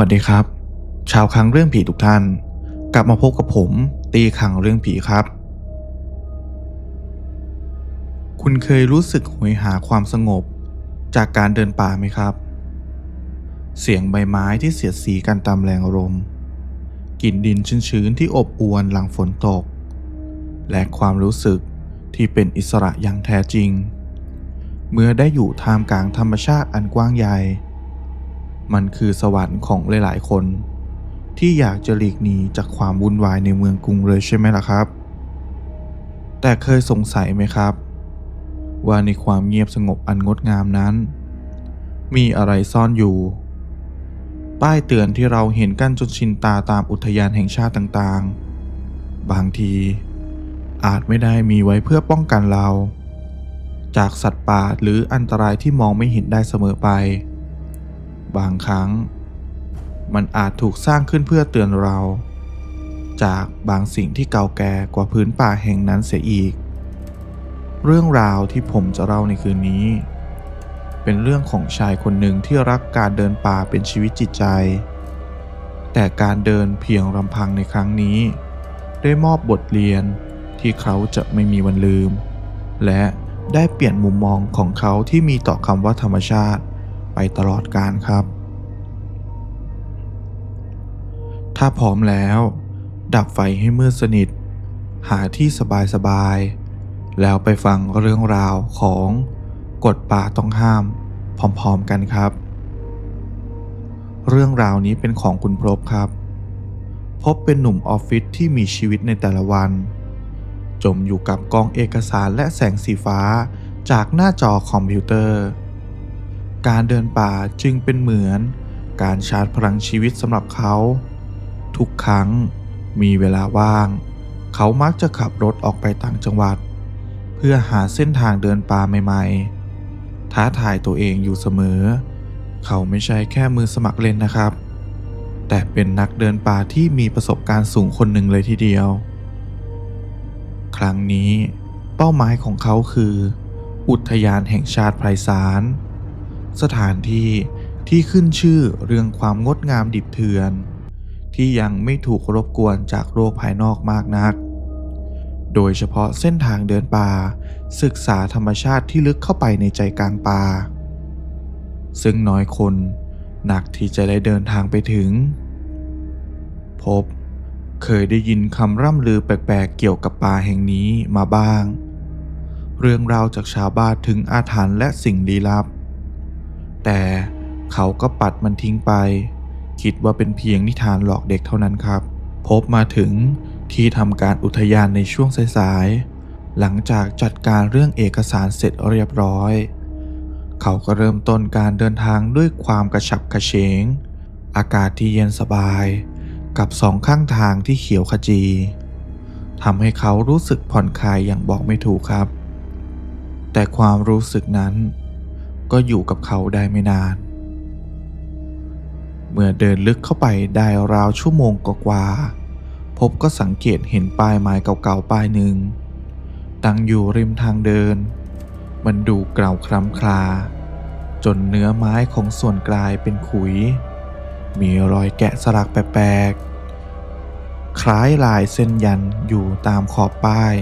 วัสดีครับ ชาวคังเรื่องผีทุกท่าน กลับมาพบกับผม ตีคังเรื่องผีครับ คุณเคยรู้สึกหวยหาความสงบ จากการเดินป่าไหมครับ เสียงใบไม้ที่เสียดสีกันตามแรงลมกลิ่นดินชื้นๆที่อบอวลหลังฝนตก และความรู้สึกที่เป็นอิสระอย่างแท้จริง เมื่อได้อยู่ท่ามกลางธรรมชาติอันกว้างใหญ่ มันคือสวรรค์ของหลายๆ คน ที่อยากจะหลีกหนีจากความวุ่นวายในเมืองกรุงเลยใช่ไหมล่ะครับ แต่เคยสงสัยไหมครับ ว่าในความเงียบสงบอันงดงามนั้น มีอะไรซ่อนอยู่ ป้ายเตือนที่เราเห็นกันจนชินตาตามอุทยานแห่งชาติต่างๆ บางที อาจไม่ได้มีไว้เพื่อป้องกันเรา จากสัตว์ป่าหรืออันตรายที่มองไม่เห็นได้เสมอไป บางครั้ง มันอาจถูกสร้างขึ้นเพื่อเตือนเรา จากบางสิ่งที่เก่าแก่กว่าพื้นป่าแห่งนั้นเสียอีก เรื่องราวที่ผมจะเล่าในคืนนี้ เป็นเรื่องของชายคนหนึ่งที่รักการเดินป่าเป็นชีวิตจิตใจ แต่การเดินเพียงลำพังในครั้งนี้ ได้มอบบทเรียนที่เขาจะไม่มีวันลืม และได้เปลี่ยนมุมมองของเขาที่มีต่อคำว่าธรรมชาติ ไปตลอดกาลครับ ถ้าพร้อมแล้ว ดับไฟให้มืดสนิท หาที่สบายๆ แล้วไปฟังเรื่องราวของกฎป่าต้องห้ามพร้อมๆกันครับ เรื่องราวนี้เป็นของคุณพบครับ พบเป็นหนุ่มออฟฟิศที่มีชีวิตในแต่ละวัน จมอยู่กับกองเอกสารและแสงสีฟ้าจากหน้าจอคอมพิวเตอร์ การเดินป่าจึงเป็นเหมือน การชาร์จพลังชีวิตสำหรับเขา ทุกครั้งมีเวลาว่าง เขามักจะขับรถออกไปต่างจังหวัด เพื่อหาเส้นทางเดินป่าใหม่ ๆ ท้าทายตัวเองอยู่เสมอ เขาไม่ใช่แค่มือสมัครเล่นนะครับ แต่เป็นนักเดินป่าที่มีประสบการณ์สูงคนหนึ่งเลยทีเดียว ครั้งนี้เป้าหมายของเขาคือ อุทยานแห่งชาติไพรสาร สถานที่ที่ขึ้นชื่อเรื่องความงดงามดิบเถื่อน ที่ยังไม่ถูกรบกวนจากโรคภายนอกมากนัก โดยเฉพาะเส้นทางเดินป่า ศึกษาธรรมชาติที่ลึกเข้าไปในใจกลางป่า ซึ่งน้อยคนหนักที่จะได้เดินทางไปถึง พบเคยได้ยินคำร่ำลือแปลกๆเกี่ยวกับป่าแห่งนี้มาบ้าง เรื่องราวจากชาวบ้านถึงอาถรรพ์และสิ่งลี้ลับ แต่เขาก็ปัดมันทิ้งไป คิดว่าเป็นเพียงนิทานหลอกเด็กเท่านั้นครับ พบมาถึงที่ทำการอุทยานในช่วงสายๆ หลังจากจัดการเรื่องเอกสารเสร็จเรียบร้อย เขาก็เริ่มต้นการเดินทางด้วยความกระฉับกระเฉง อากาศที่เย็นสบาย กับสองข้างทางที่เขียวขจีทำให้เขารู้สึกผ่อนคลายอย่างบอกไม่ถูกครับ แต่ความรู้สึกนั้น ก็อยู่กับเขาได้ไม่นาน เมื่อเดินลึกเข้าไปได้ราวชั่วโมงกว่าๆพบก็สังเกตเห็นป้ายไม้เก่าๆป้ายหนึ่ง ตั้งอยู่ริมทางเดิน มันดูเก่าคล้ำคลา จนเนื้อไม้ของส่วนกลายเป็นขุย มีรอยแกะสลักแปลกๆ คล้ายลายเส้นยันอยู่ตามขอบป้าย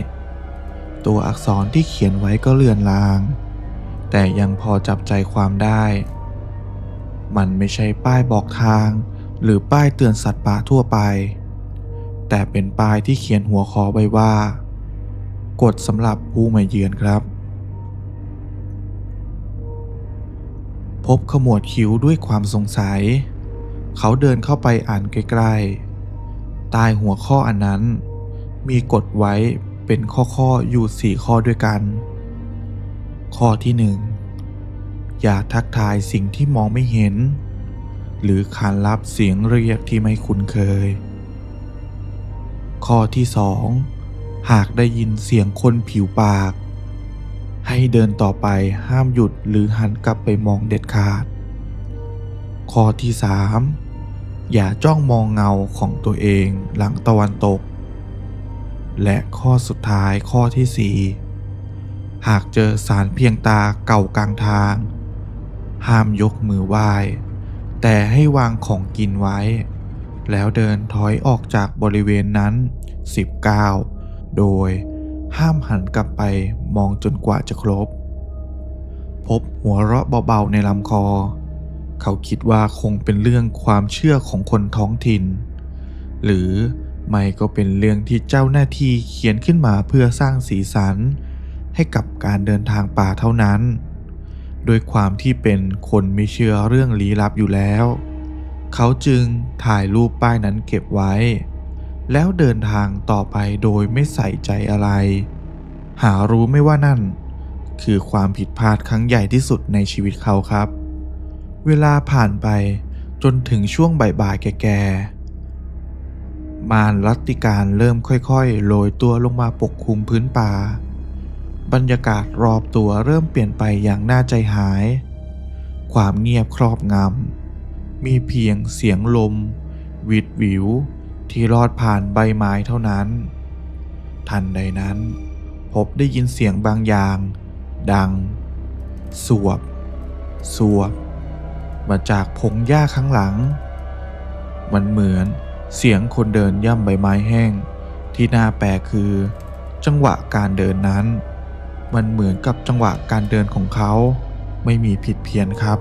ตัวอักษรที่เขียนไว้ก็เลือนลาง แต่ยังพอจับใจความได้ มันไม่ใช่ป้ายบอกทาง หรือป้ายเตือนสัตว์ป่าทั่วไป แต่เป็นป้ายที่เขียนหัวข้อไว้ว่า กฎสำหรับผู้มาเยือนครับ พบขมวดคิ้วด้วยความสงสัย เขาเดินเข้าไปอ่านใกล้ๆใต้หัวข้ออันนั้น มีกฎไว้เป็นข้อๆอยู่สี่ข้อด้วยกัน ข้อที่หนึ่งอย่าทักทายสิ่งที่มองไม่เห็น หรือขานรับเสียงเรียกที่ไม่คุ้นเคย ข้อที่สองหากได้ยินเสียงคนผิวปาก ให้เดินต่อไปห้ามหยุดหรือหันกลับไปมองเด็ดขาด ข้อที่สามอย่าจ้องมองเงาของตัวเองหลังตะวันตก และข้อสุดท้ายข้อที่สี่ หากเจอสารเพียงตาเก่ากลางทาง ห้ามยกมือไหว้ แต่ให้วางของกินไว้ แล้วเดินถอยออกจากบริเวณนั้นสิบก้าโดยห้ามหันกลับไปมองจนกว่าจะครบ พบหัวเราะเบาๆในลำคอ เขาคิดว่าคงเป็นเรื่องความเชื่อของคนท้องถิ่น หรือไม่ก็เป็นเรื่องที่เจ้าหน้าที่เขียนขึ้นมาเพื่อสร้างสีสัน ให้กับการเดินทางป่าเท่านั้น โดยความที่เป็นคนไม่เชื่อเรื่องลี้ลับอยู่แล้ว เขาจึงถ่ายรูปป้ายนั้นเก็บไว้ แล้วเดินทางต่อไปโดยไม่ใส่ใจอะไร หารู้ไม่ว่านั่น คือความผิดพลาดครั้งใหญ่ที่สุดในชีวิตเขาครับ เวลาผ่านไปจนถึงช่วงบ่ายๆแก่ๆมารรัตติการเริ่มค่อยๆ โรยตัวลงมาปกคลุมพื้นป่า บรรยากาศรอบตัวเริ่มเปลี่ยนไปอย่างน่าใจหาย ความเงียบครอบงำ มีเพียงเสียงลม วิดวิว ที่ลอดผ่านใบไม้เท่านั้น ทันใดนั้น พบได้ยินเสียงบางอย่าง ดัง สวบ สวบ มาจากพงหญ้าข้างหลัง มันเหมือนเสียงคนเดินย่ำใบไม้แห้ง ที่น่าแปลกคือ จังหวะการเดินนั้น มันเหมือนกับจังหวะการเดินของเขา ไม่มีผิดเพี้ยนครับ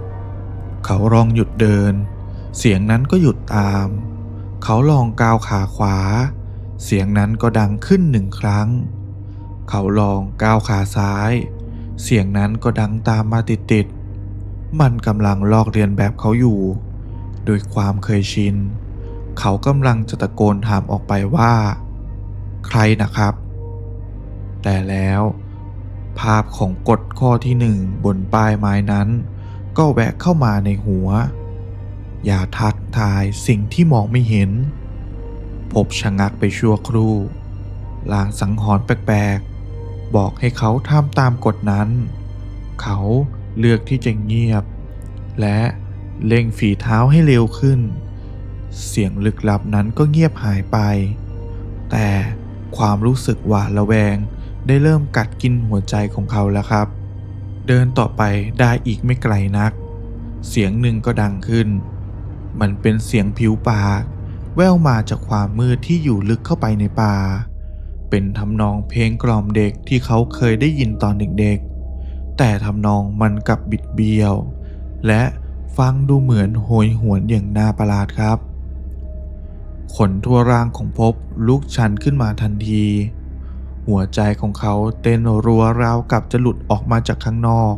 เขาลองหยุดเดิน เสียงนั้นก็หยุดตาม เขาลองก้าวขาขวา เสียงนั้นก็ดังขึ้นหนึ่งครั้ง เขาลองก้าวขาซ้าย เสียงนั้นก็ดังตามมาติดๆมันกำลังลอกเรียนแบบเขาอยู่ โดยความเคยชิน เขากำลังจะตะโกนถามออกไปว่า ใครนะครับ แต่แล้ว ภาพของกฎข้อที่หนึ่งบนป้ายไม้นั้น ก็แวะเข้ามาในหัว อย่าทักทายสิ่งที่มองไม่เห็น พบชะงักไปชั่วครู่ ลางสังหรณ์แปลกๆ บอกให้เขาทำตามกฎนั้น เขาเลือกที่จะเงียบ และเร่งฝีเท้าให้เร็วขึ้น เสียงลึกลับนั้นก็เงียบหายไป แต่ความรู้สึกหวาดระแวง ได้เริ่มกัดกินหัวใจของเขาแล้วครับ เดินต่อไปได้อีกไม่ไกลนัก เสียงหนึ่งก็ดังขึ้น มันเป็นเสียงผิวปากแว่วมาจากความมืดที่อยู่ลึกเข้าไปในป่า เป็นทำนองเพลงกล่อมเด็กที่เขาเคยได้ยินตอนเด็กๆ แต่ทำนองมันกลับบิดเบี้ยว และฟังดูเหมือนโหยหวนอย่างน่าประหลาดครับ ขนทั่วร่างของภพบลุกชันขึ้นมาทันที หัวใจของเขาเต้นรัวราวกับจะหลุดออกมาจากข้างนอก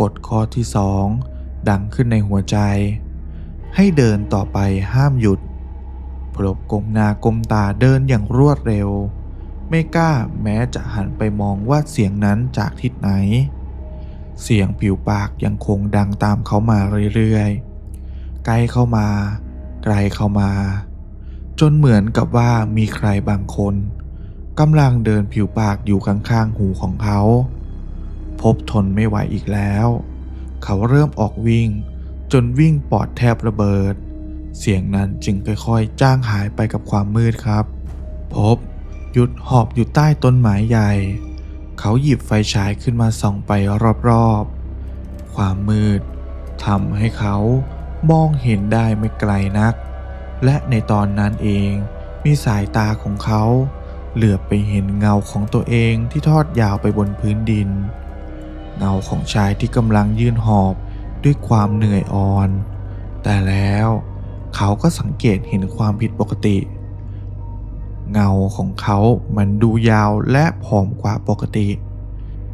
กฎข้อที่สองดังขึ้นในหัวใจ ให้เดินต่อไปห้ามหยุดพลบก้มหน้าก้มตาเดินอย่างรวดเร็ว ไม่กล้าแม้จะหันไปมองว่าเสียงนั้นจากทิศไหน เสียงผิวปากยังคงดังตามเขามาเรื่อยๆ ใกล้เข้ามา ไกลเข้ามา จนเหมือนกับว่ามีใครบางคน กำลังเดินผิวปากอยู่ข้างๆหูของเขา พบทนไม่ไหวอีกแล้ว เขาเริ่มออกวิ่ง จนวิ่งปอดแทบระเบิด เสียงนั้นจึงค่อยๆ จ้างหายไปกับความมืดครับ พบหยุดหอบอยู่ใต้ต้นไม้ใหญ่ เขาหยิบไฟฉายขึ้นมาส่องไปรอบๆ ความมืดทำให้เขามองเห็นได้ไม่ไกลนัก และในตอนนั้นเองมีสายตาของเขา เหลือบไปเห็นเงาของตัวเองที่ทอดยาวไปบนพื้นดิน เงาของชายที่กำลังยืนหอบด้วยความเหนื่อยอ่อน แต่แล้วเขาก็สังเกตเห็นความผิดปกติ เงาของเขามันดูยาวและผอมกว่าปกติ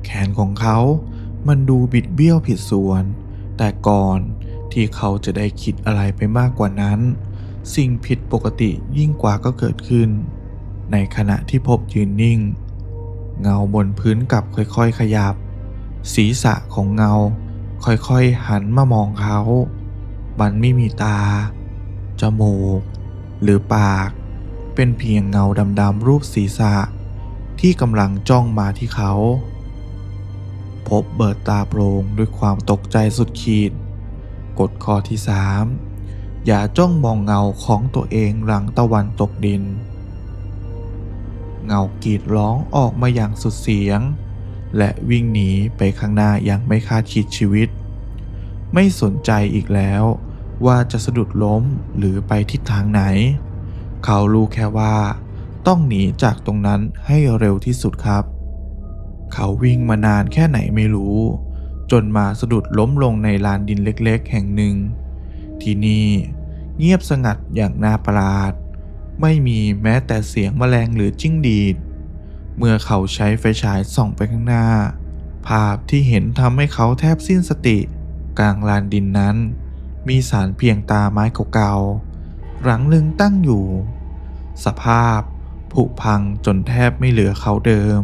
แขนของเขามันดูบิดเบี้ยวผิดส่วน แต่ก่อนที่เขาจะได้คิดอะไรไปมากกว่านั้น สิ่งผิดปกติยิ่งกว่าก็เกิดขึ้น ในขณะที่พบยืนนิ่ง เงาบนพื้นกลับค่อยๆขยับ ศีรษะของเงาค่อยๆหันมามองเขา มันไม่มีตา จมูก หรือปาก เป็นเพียงเงาดำๆรูปศีรษะ ที่กำลังจ้องมาที่เขา พบเบิดตาโปรงด้วยความตกใจสุดขีดกฎข้อที่3อย่าจ้องมองเงาของตัวเองหลังตะวันตกดิน เงากรีดร้องออกมาอย่างสุดเสียง และวิ่งหนีไปข้างหน้าอย่างไม่คาดคิดชีวิต ไม่สนใจอีกแล้วว่าจะสะดุดล้มหรือไปทิศทางไหน เขารู้แค่ว่าต้องหนีจากตรงนั้นให้เร็วที่สุดครับ เขาวิ่งมานานแค่ไหนไม่รู้ จนมาสะดุดล้มลงในลานดินเล็กๆ แห่งหนึ่ง ที่นี่เงียบสงัดอย่างน่าประหลาด ไม่มีแม้แต่เสียงแมลงหรือจิ้งดีด เมื่อเขาใช้ไฟฉายส่องไปข้างหน้า ภาพที่เห็นทำให้เขาแทบสิ้นสติ กลางลานดินนั้น มีสารเพียงตาไม้เก่าๆ หลังหนึ่งตั้งอยู่ สภาพผุพังจนแทบไม่เหลือเขาเดิม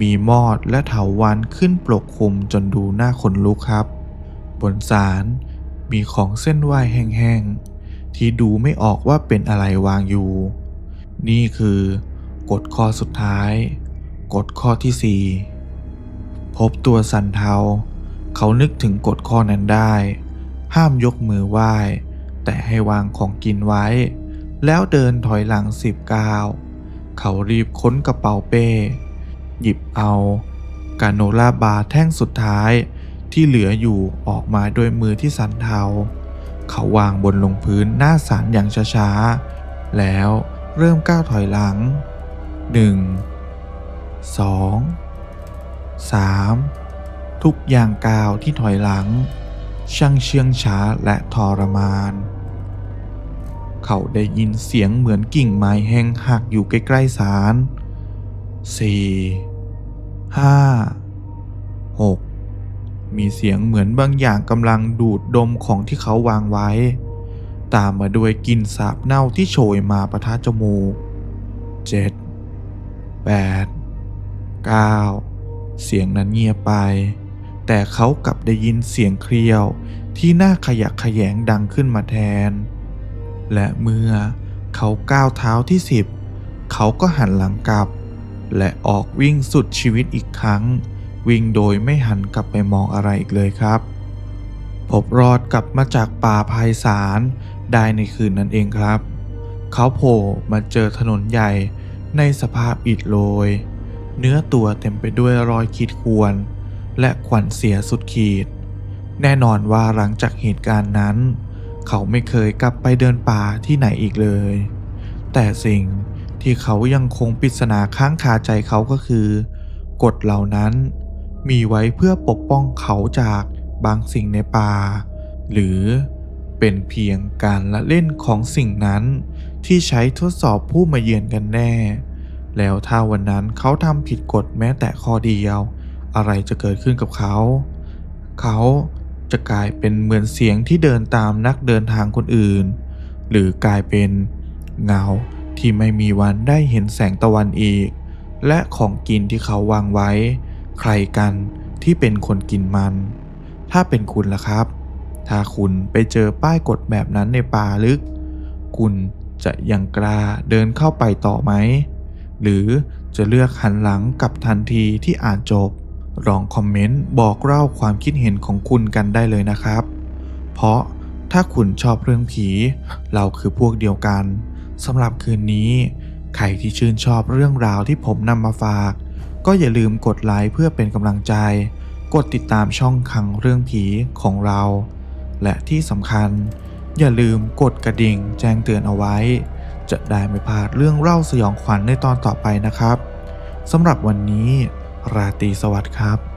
มีมอดและเถาวันขึ้นปกคลุมจนดูน่าขนลุกครับ บนสารมีของเส้นไหวแห้งๆ ที่ดูไม่ออกว่าเป็นอะไรวางอยู่ นี่คือกฎข้อสุดท้าย กฎข้อที่ 4 พบตัวสันเทา เขานึกถึงกฎข้อนั้นได้ ห้ามยกมือไหว้ แต่ให้วางของกินไว้ แล้วเดินถอยหลังสิบก้าวเขารีบค้นกระเป๋าเป้ หยิบเอากาโนล่าบาร์แท่งสุดท้ายที่เหลืออยู่ออกมาด้วยมือที่สันเทา เขาวางบนลงพื้นหน้าสารอย่างช้าๆ แล้วเริ่มก้าวถอยหลัง 1 2 3 ทุกอย่างก้าวที่ถอยหลัง ช่างเชื่องช้าและทรมาน เขาได้ยินเสียงเหมือนกิ่งไม้แห้งหักอยู่ใกล้ๆสารสี่ห้า มีเสียงเหมือนบางอย่างกำลังดูดดมของที่เขาวางไว้ ตามมาด้วยกลิ่นสาบเน่าที่โชยมาประทะจมูกเจ็ดแปดเก้าเสียงนั้นเงียบไป แต่เขากลับได้ยินเสียงเครียวที่น่าขยักขยงดังขึ้นมาแทน และเมื่อเขาก้าวเท้าที่สิบเขาก็หันหลังกลับ และออกวิ่งสุดชีวิตอีกครั้ง วิ่งโดยไม่หันกลับไปมองอะไรอีกเลยครับ พบรอดกลับมาจากป่าภายสารได้ในคืนนั้นเองครับ เขาโผล่มาเจอถนนใหญ่ในสภาพอิดโรย เนื้อตัวเต็มไปด้วยรอยขีดข่วน และขวัญเสียสุดขีด แน่นอนว่าหลังจากเหตุการณ์นั้น เขาไม่เคยกลับไปเดินป่าที่ไหนอีกเลย แต่สิ่งที่เขายังคงปริศนาค้างคาใจเขาก็คือ กฎเหล่านั้น มีไว้เพื่อปกป้องเขาจากบางสิ่งในป่า หรือเป็นเพียงการละเล่นของสิ่งนั้นที่ใช้ทดสอบผู้มาเยือนกันแน่ แล้วถ้าวันนั้นเขาทำผิดกฎแม้แต่ข้อเดียว อะไรจะเกิดขึ้นกับเขา เขาจะกลายเป็นเหมือนเสียงที่เดินตามนักเดินทางคนอื่น หรือกลายเป็นเงาที่ไม่มีวันได้เห็นแสงตะวันอีก และของกินที่เขาวางไว้ ใครกันที่เป็นคนกินมัน ถ้าเป็นคุณล่ะครับ ถ้าคุณไปเจอป้ายกฎแบบนั้นในป่าลึก คุณจะยังกล้าเดินเข้าไปต่อไหม หรือจะเลือกหันหลังกับทันทีที่อ่านจบ ลองคอมเมนต์บอกเล่าความคิดเห็นของคุณกันได้เลยนะครับ เพราะถ้าคุณชอบเรื่องผี เราคือพวกเดียวกันสำหรับคืนนี้ ใครที่ชื่นชอบเรื่องราวที่ผมนำมาฝาก ก็อย่าลืมกดไลค์เพื่อเป็นกำลังใจ กดติดตามช่องคังเรื่องผีของเรา และที่สำคัญ อย่าลืมกดกระดิ่งแจ้งเตือนเอาไว้ จะได้ไม่พลาดเรื่องเล่าสยองขวัญในตอนต่อไปนะครับสำหรับวันนี้ ราตรีสวัสดิ์ครับ